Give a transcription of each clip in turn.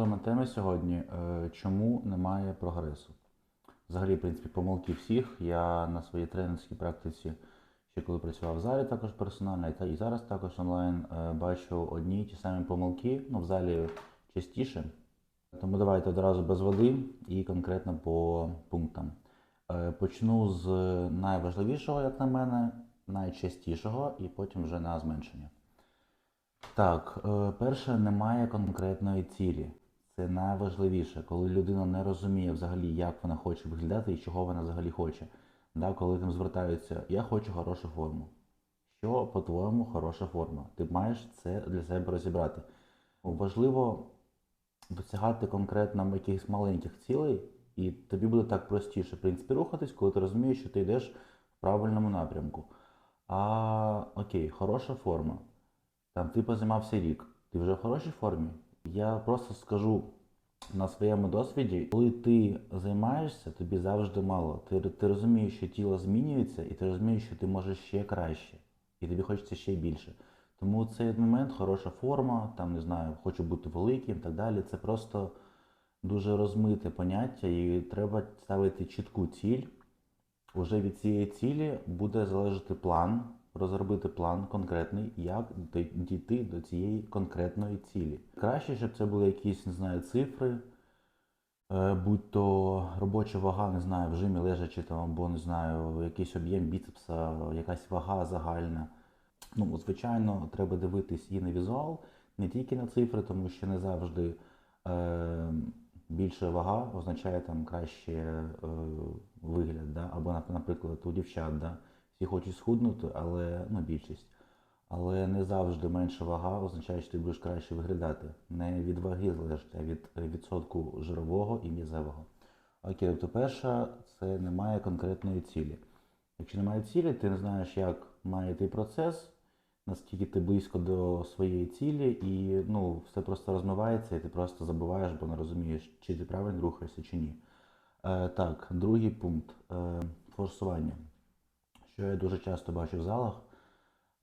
важлива тема сьогодні. е, Чому немає прогресу? Взагалі, в принципі, помилки всіх. Я на своїй тренерській практиці, ще коли працював в залі, також персонально, і зараз також онлайн, е, бачу одні й ті самі помилки, ну, в залі частіше. Тому давайте одразу без води і конкретно по пунктам. Е, Почну з найважливішого, як на мене, найчастішого, і потім вже на зменшення. Так, перше, немає конкретної цілі. Це найважливіше, коли людина не розуміє взагалі, як вона хоче виглядати і чого вона взагалі хоче. Да, коли там звертаються, я хочу хорошу форму. Що, по-твоєму, хороша форма? Ти маєш це для себе розібрати. Важливо досягати конкретно якихось маленьких цілей, і тобі буде так простіше, в принципі, рухатись, коли ти розумієш, що ти йдеш в правильному напрямку. А окей, хороша форма. Там ти позаймався рік, ти вже в хорошій формі. Я просто скажу на своєму досвіді, коли ти займаєшся, тобі завжди мало. Ти, ти розумієш, що тіло змінюється, і ти розумієш, що ти можеш ще краще, і тобі хочеться ще більше. Тому цей момент, хороша форма, там не знаю, хочу бути великим і так далі. Це просто дуже розмите поняття, і треба ставити чітку ціль. Уже від цієї цілі буде залежати план, розробити план конкретний, як дійти до цієї конкретної цілі. Краще, щоб це були якісь, не знаю, цифри, е, будь то робоча вага, не знаю, в жимі лежачи там, або не знаю, якийсь об'єм біцепса, якась вага загальна. Ну, звичайно, треба дивитись і на візуал, не тільки на цифри, тому що не завжди е, більша вага означає там краще е, вигляд, да? або, наприклад, у дівчат, да? Всі хочуть схуднути, але ну, більшість. Але не завжди менша вага означає, що ти будеш краще виглядати. Не від ваги залежить, а від відсотку жирового і м'язевого. Окей, тобто перша це немає конкретної цілі. Якщо немає цілі, ти не знаєш, як має йти процес, наскільки ти близько до своєї цілі, і ну, все просто розмивається, і ти просто забуваєш, бо не розумієш, чи ти правильно рухаєшся, чи ні. Е, так, другий пункт е, форсування. Що я дуже часто бачу в залах.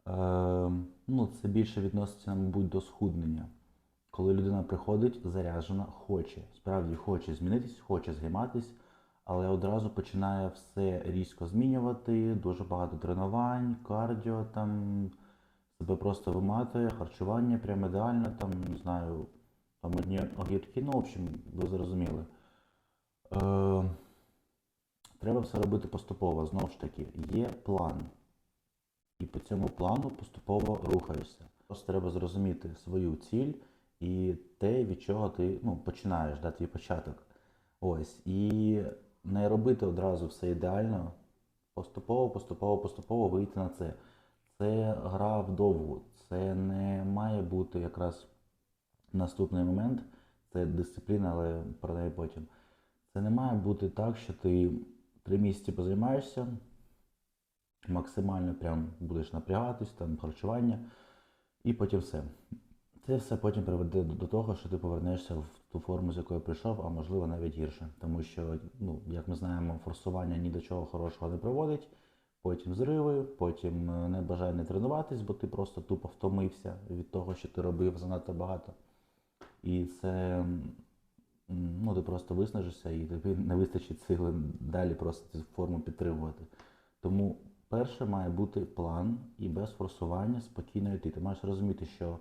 Е, ну, це більше відноситься, мабуть, до схуднення. Коли людина приходить, заряджена, хоче, справді хоче змінитись, хоче займатись, але одразу починає все різко змінювати, дуже багато тренувань, кардіо, там себе просто виматує, харчування прям ідеально, там, не знаю, там одні огірки, ну, в общем, ви зрозуміли. Е, треба все робити поступово. Знову ж таки, є план. І по цьому плану поступово рухаєшся. Просто треба зрозуміти свою ціль і те, від чого ти ну, починаєш, да, твій початок. Ось. І не робити одразу все ідеально. Поступово, поступово, поступово вийти на це. Це гра вдовгу. Це не має бути якраз наступний момент. Це дисципліна, але про неї потім. Це не має бути так, що ти три місяці позаймаєшся, максимально прям будеш напрягатись, там харчування, і потім все. Це все потім приведе до того, що ти повернешся в ту форму, з якої прийшов, а можливо навіть гірше. Тому що, ну, як ми знаємо, форсування ні до чого хорошого не приводить. Потім зриви, потім е, небажання тренуватись, бо ти просто тупо втомився від того, що ти робив занадто багато. І це ну, ти просто виснажишся і тобі не вистачить сили далі просто цю форму підтримувати. Тому перше має бути план і без форсування спокійно йти. Ти маєш розуміти, що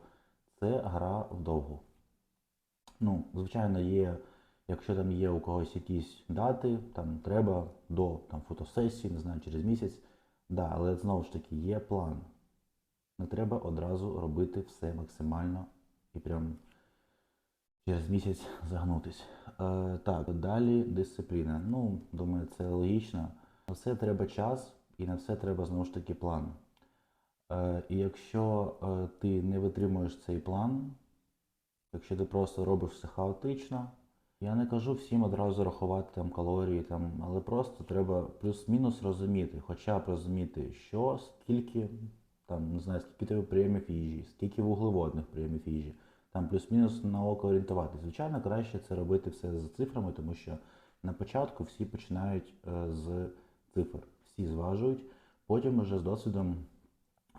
це гра вдовгу. Ну, звичайно, є, якщо там є у когось якісь дати, там треба до там, фотосесії, не знаю, через місяць. Да, але знову ж таки є план. Не треба одразу робити все максимально і прям через місяць загнутись. Е, так, далі дисципліна. Ну, думаю, це логічно. На все треба час і на все треба знову ж таки план. Е, і якщо е, ти не витримуєш цей план, якщо ти просто робиш все хаотично, я не кажу всім одразу рахувати там калорії, там, але просто треба плюс-мінус розуміти, хоча б розуміти, що, скільки, там, не знаю, скільки тебе прийомів їжі, скільки вуглеводних прийомів їжі, там плюс-мінус на око орієнтувати. Звичайно, краще це робити все за цифрами, тому що на початку всі починають е, з цифр, всі зважують, потім уже з досвідом,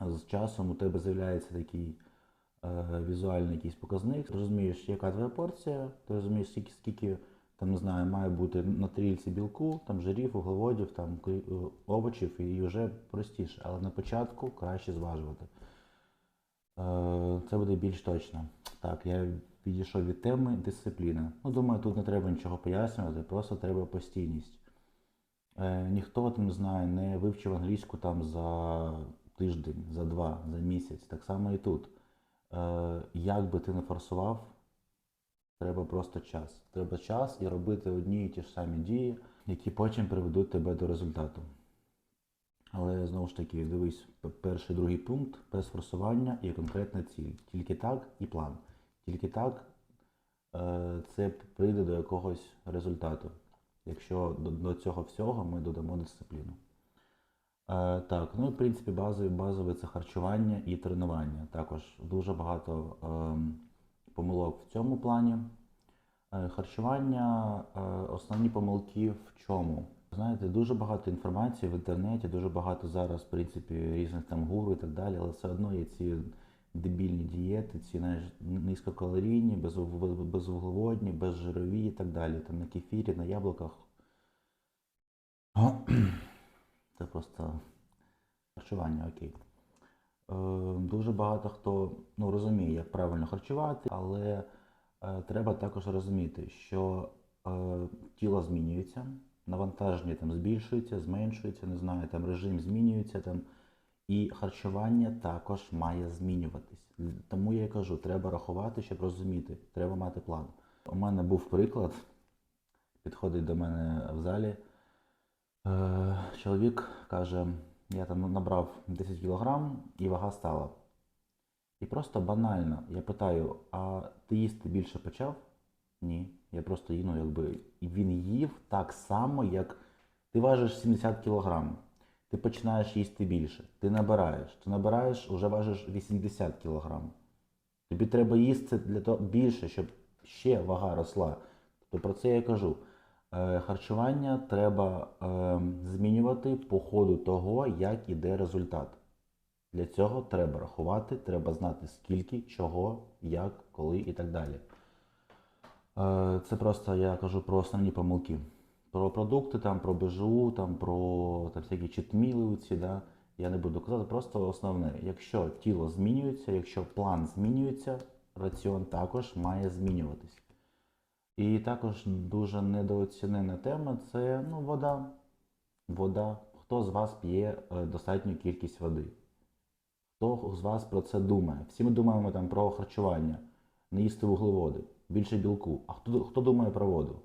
з часом у тебе з'являється такий е, візуальний якийсь показник, ти розумієш, яка твоя порція, ти розумієш, скільки, скільки там, не знаю, має бути на тарілці білку, там жирів, вуглеводів, там е, овочів, і вже простіше. Але на початку краще зважувати. Е, Це буде більш точно. Так, я відійшов від теми дисципліна. Ну, думаю, тут не треба нічого пояснювати, просто треба постійність. Е, ніхто там не знаю, не вивчив англійську там за тиждень, за два, за місяць. Так само і тут. Е, як би ти не форсував, треба просто час. Треба час і робити одні і ті ж самі дії, які потім приведуть тебе до результату. Але знову ж таки, дивись, перший другий пункт без форсування і конкретна ціль. Тільки так і план. Тільки так е, це прийде до якогось результату, якщо до, цього всього ми додамо дисципліну. Е, так, ну в принципі базові, базове це харчування і тренування. Також дуже багато ем, помилок в цьому плані. Е, Харчування, е, основні помилки в чому? Знаєте, дуже багато інформації в інтернеті, дуже багато зараз, в принципі, різних там гуру і так далі, але все одно є ці дебільні дієти, ці низькокалорійні, безвуг- безвуглеводні, безжирові і так далі. Там на кефірі, на яблуках. Це просто харчування, окей. Е, Дуже багато хто ну, розуміє, як правильно харчувати, але е, треба також розуміти, що е, тіло змінюється, навантаження там збільшується, зменшується, не знаю, там режим змінюється там, і харчування також має змінюватись. Тому я кажу, треба рахувати, щоб розуміти, треба мати план. У мене був приклад, підходить до мене в залі. Е, чоловік каже, я там набрав 10 кілограм і вага стала. І просто банально, я питаю, а ти їсти більше почав? Ні. Я просто ну, якби, він їв так само, як ти важиш 70 кілограм. Ти починаєш їсти більше. Ти набираєш. Ти набираєш, вже важиш 80 кілограм. Тобі треба їсти для того більше, щоб ще вага росла. Тобто про це я кажу. Е, Харчування треба е, змінювати по ходу того, як іде результат. Для цього треба рахувати, треба знати скільки, чого, як, коли і так далі. Е, Це просто я кажу про основні помилки. Про продукти, там, про БЖУ, там, про там, всякі читміли ці, да, я не буду казати, просто основне. Якщо тіло змінюється, якщо план змінюється, раціон також має змінюватись. І також дуже недооцінена тема це ну, вода. Вода. Хто з вас п'є е, достатню кількість води? Хто з вас про це думає? Всі ми думаємо там про харчування, не їсти вуглеводи, більше білку. А хто, хто думає про воду?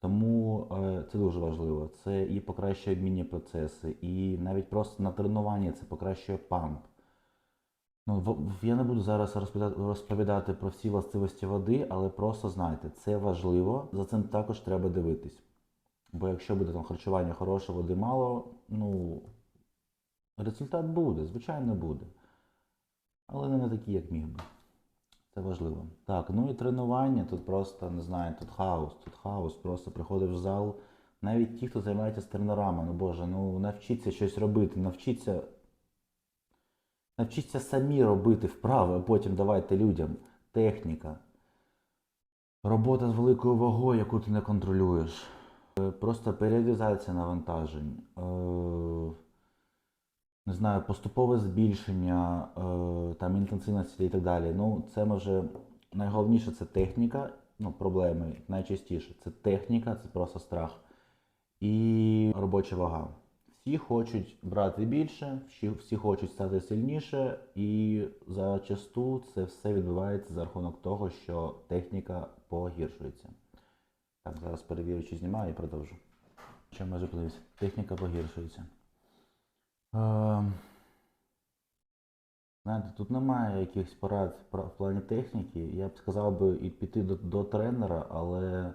Тому е, це дуже важливо. Це і покращує обмінні процеси, і навіть просто на тренуванні це покращує памп. Ну, в- я не буду зараз розповідати, розповідати про всі властивості води, але просто знайте, це важливо, за цим також треба дивитись. Бо якщо буде там харчування хороше, води мало, ну результат буде, звичайно буде. Але не такий, як міг би. Це важливо. Так, ну і тренування тут просто не знаю, тут хаос, тут хаос. Просто приходиш в зал. Навіть ті, хто займається з тренерами, ну боже, ну навчіться щось робити, навчіться. Навчіться самі робити вправи, а потім давайте людям. Техніка. Робота з великою вагою, яку ти не контролюєш. Е, Просто періодизація навантажень. Не знаю, поступове збільшення е, там інтенсивності і так далі. Ну, це може найголовніше це техніка, ну, проблеми найчастіше. Це техніка, це просто страх. І робоча вага. Всі хочуть брати більше, всі хочуть стати сильніше, і зачасту це все відбувається за рахунок того, що техніка погіршується. Так, зараз перевірю, чи знімаю і продовжу. Що може подивитися? Техніка погіршується. Ем, Знаєте, тут немає якихось порад в плані техніки. Я б сказав би і піти до, до тренера, але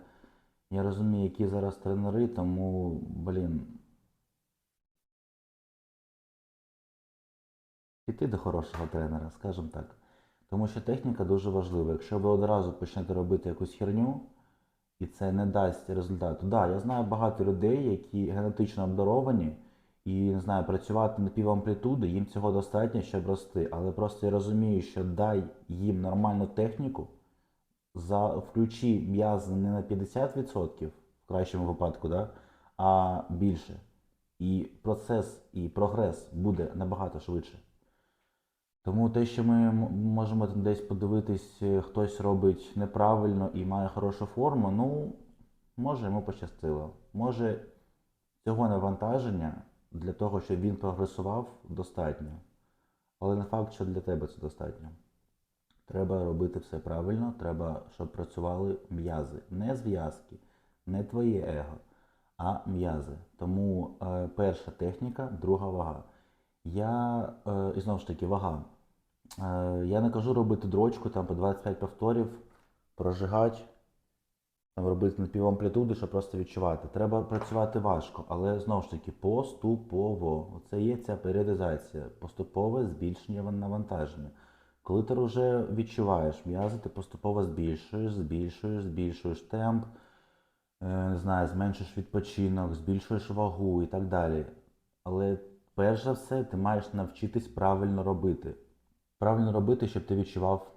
я розумію, які зараз тренери, тому, блін. Піти до хорошого тренера, скажімо так. Тому що техніка дуже важлива. Якщо ви одразу почнете робити якусь херню, і це не дасть результату. Так, да, я знаю багато людей, які генетично обдаровані, і не знаю, працювати на півамплітуди, їм цього достатньо, щоб рости. Але просто я розумію, що дай їм нормальну техніку, за включи м'язи не на 50% в кращому випадку, да, а більше. І процес і прогрес буде набагато швидше. Тому те, що ми можемо там десь подивитись, е, хтось робить неправильно і має хорошу форму, ну, може йому пощастило. Може цього навантаження для того, щоб він прогресував, достатньо. Але не факт, що для тебе це достатньо. Треба робити все правильно, треба, щоб працювали м'язи. Не зв'язки, не твоє его, а м'язи. Тому е, перша техніка, друга вага. Я, е, і знову ж таки, вага. Е, я не кажу робити дрочку там по 25 повторів, прожигати, там робити напівамплітуди, щоб просто відчувати. Треба працювати важко, але знову ж таки поступово. Оце є ця періодизація, поступове збільшення навантаження. Коли ти вже відчуваєш м'язи, ти поступово збільшуєш, збільшуєш, збільшуєш темп, е, не знаю, зменшуєш відпочинок, збільшуєш вагу і так далі. Але перш за все, ти маєш навчитись правильно робити. Правильно робити, щоб ти відчував,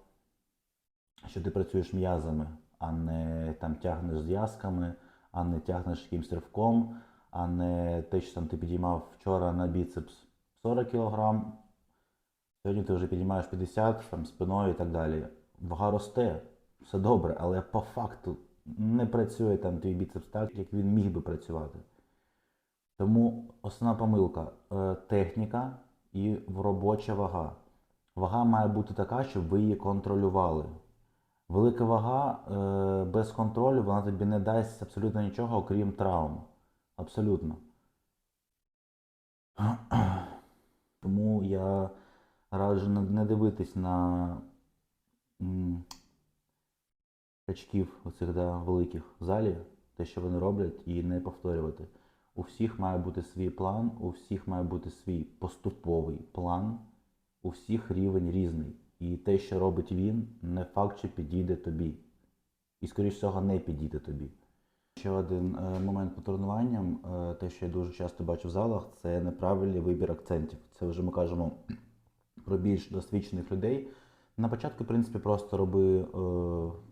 що ти працюєш м'язами, а не там тягнеш зв'язками, а не тягнеш якимсь ривком, а не те, що там ти підіймав вчора на біцепс 40 кг, сьогодні ти вже підіймаєш 50 там, спиною і так далі. Вага росте, все добре, але по факту не працює там твій біцепс так, як він міг би працювати. Тому основна помилка е, техніка і робоча вага. Вага має бути така, щоб ви її контролювали. Велика вага е, без контролю вона тобі не дасть абсолютно нічого, окрім травм. Абсолютно. Тому я раджу не- дивитись на качків оцих да, великих в залі, те, що вони роблять, і не повторювати. У всіх має бути свій план, у всіх має бути свій поступовий план, у всіх рівень різний. І те, що робить він, не факт, що підійде тобі. І, скоріш всього, не підійде тобі. Ще один е, момент по тренуванням, е, те, що я дуже часто бачу в залах, це неправильний вибір акцентів. Це вже ми кажемо про більш досвідчених людей. На початку, в принципі, просто роби е,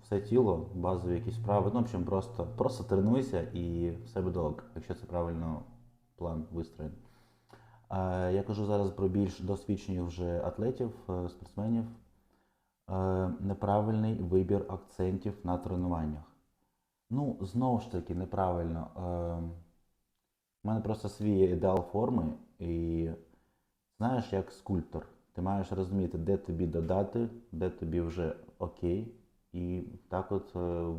все тіло, базові якісь вправи. Ну, в общем, просто, просто тренуйся і все буде ок, якщо це правильно план вистроєний. Е, я кажу зараз про більш досвідчених вже атлетів, е, спортсменів. Е, неправильний вибір акцентів на тренуваннях. Ну, знову ж таки, неправильно. Е, у мене просто свій ідеал форми, і знаєш, як скульптор. Ти маєш розуміти, де тобі додати, де тобі вже окей, і так от е,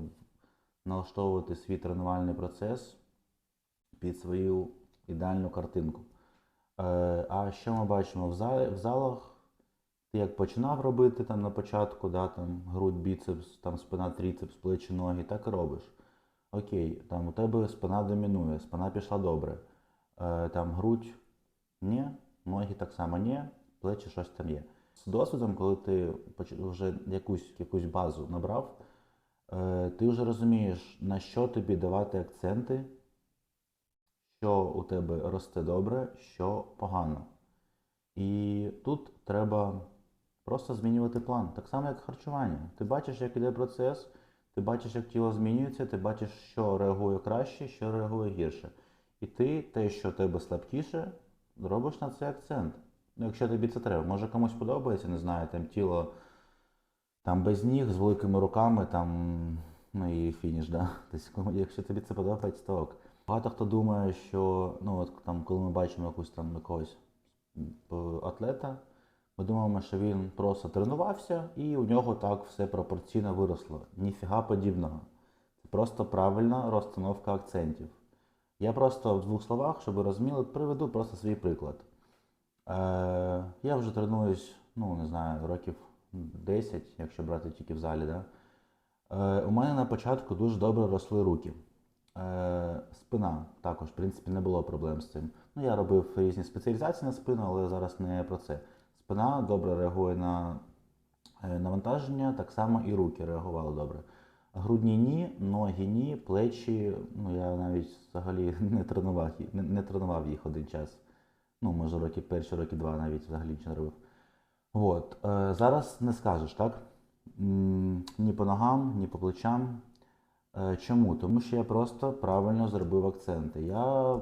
налаштовувати свій тренувальний процес під свою ідеальну картинку. Е, а що ми бачимо в, залах? Ти як починав робити там на початку, да, там, грудь, біцепс, там, спина, тріцепс, плечі, ноги, так і робиш. Окей, там у тебе спина домінує, спина пішла добре. Е, там грудь ні, ноги так само ні, плечі щось там є. З досвідом, коли ти вже якусь, якусь базу набрав, е, ти вже розумієш, на що тобі давати акценти, що у тебе росте добре, що погано. І тут треба просто змінювати план. Так само, як харчування. Ти бачиш, як іде процес, ти бачиш, як тіло змінюється, ти бачиш, що реагує краще, що реагує гірше. І ти те, що у тебе слабкіше, робиш на це акцент. Ну, якщо тобі це треба. Може комусь подобається, не знаю, там тіло там без ніг, з великими руками, там, ну і фініш, да? Тобто, якщо тобі це подобається, то ок. Багато хто думає, що ну, от, там, коли ми бачимо якусь там якогось атлета, ми думаємо, що він просто тренувався і у нього так все пропорційно виросло. Ніфіга подібного. Це просто правильна розстановка акцентів. Я просто в двох словах, щоб ви розуміли, приведу просто свій приклад. Е, я вже тренуюсь, ну не знаю, років 10, якщо брати тільки в залі. Да? Е, у мене на початку дуже добре росли руки. Е, спина також, в принципі, не було проблем з цим. Ну, я робив різні спеціалізації на спину, але зараз не про це. Спина добре реагує на е, навантаження, так само і руки реагували добре. Грудні ні, ноги ні, плечі. Ну я навіть взагалі не тренував, не, не тренував їх один час. Ну, може, роки перші, роки два навіть взагалі нічого не робив. От. Е, зараз не скажеш, так? Ні по ногам, ні по плечам. Е, Чому? Тому що я просто правильно зробив акценти. Я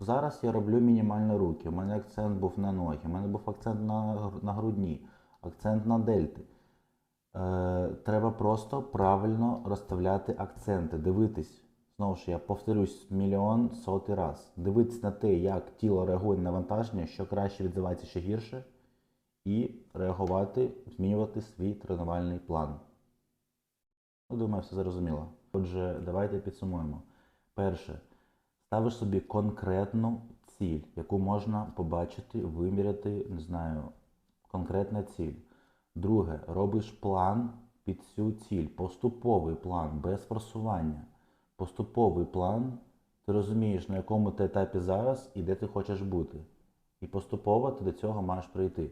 зараз я роблю мінімально руки. У мене акцент був на ноги, у мене був акцент на, на грудні, акцент на дельти. Е, треба просто правильно розставляти акценти, дивитись. Знову ж я повторюсь мільйон сотий раз. Дивитись на те, як тіло реагує на навантаження, що краще відзивається, що гірше, і реагувати, змінювати свій тренувальний план. Ну, думаю, все зрозуміло. Отже, давайте підсумуємо. Перше, ставиш собі конкретну ціль, яку можна побачити, виміряти, не знаю, конкретна ціль. Друге, робиш план під цю ціль, поступовий план, без форсування. Поступовий план, ти розумієш, на якому ти етапі зараз і де ти хочеш бути. І поступово ти до цього маєш прийти.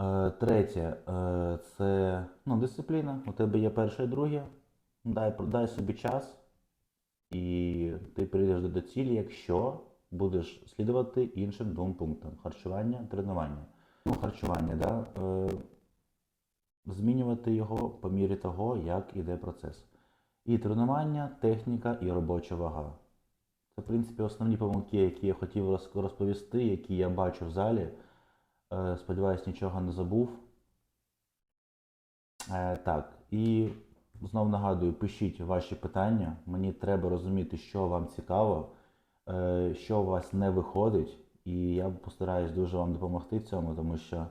Е, третє, е, це ну, дисципліна. У тебе є перше і друге. Дай, дай собі час, і ти прийдеш до цілі, якщо будеш слідувати іншим двом пунктам: харчування, тренування. Ну, харчування, да? е, змінювати його по мірі того, як іде процес. І тренування, техніка і робоча вага. Це, в принципі, основні помилки, які я хотів розповісти, які я бачу в залі. Е, Сподіваюсь, нічого не забув. Е, так, і знов нагадую, пишіть ваші питання. Мені треба розуміти, що вам цікаво, е, що у вас не виходить. І я постараюсь дуже вам допомогти в цьому, тому що,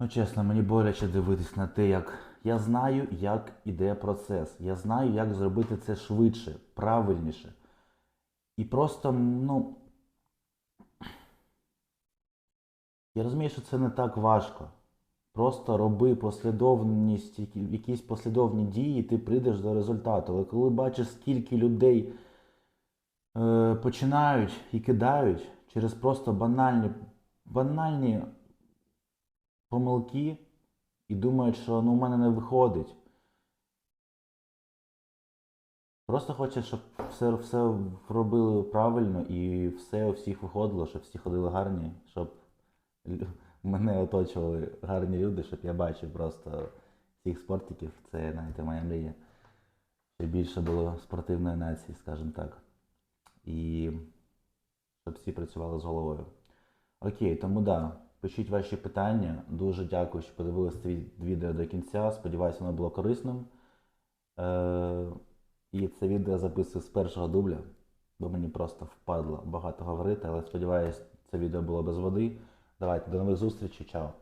ну чесно, мені боляче дивитись на те, як я знаю, як іде процес. Я знаю, як зробити це швидше, правильніше. І просто, ну. Я розумію, що це не так важко. Просто роби послідовність, якісь послідовні дії, ти прийдеш до результату. Але коли бачиш, скільки людей е, починають і кидають через просто банальні, банальні помилки і думають, що ну, у мене не виходить. Просто хочеш, щоб все, все робили правильно і все у всіх виходило, щоб всі ходили гарні, щоб мене оточували гарні люди, щоб я бачив просто всіх спортиків. Це навіть моя мрія. Щоб більше було спортивної нації, скажімо так. І щоб всі працювали з головою. Окей, тому да, пишіть ваші питання. Дуже дякую, що подивилися це від- відео до кінця. Сподіваюся, воно було корисним. Е, і це відео записую з першого дубля, бо мені просто впадло багато говорити, але сподіваюся, це відео було без води. Давайте, до нових зустрічей, чао.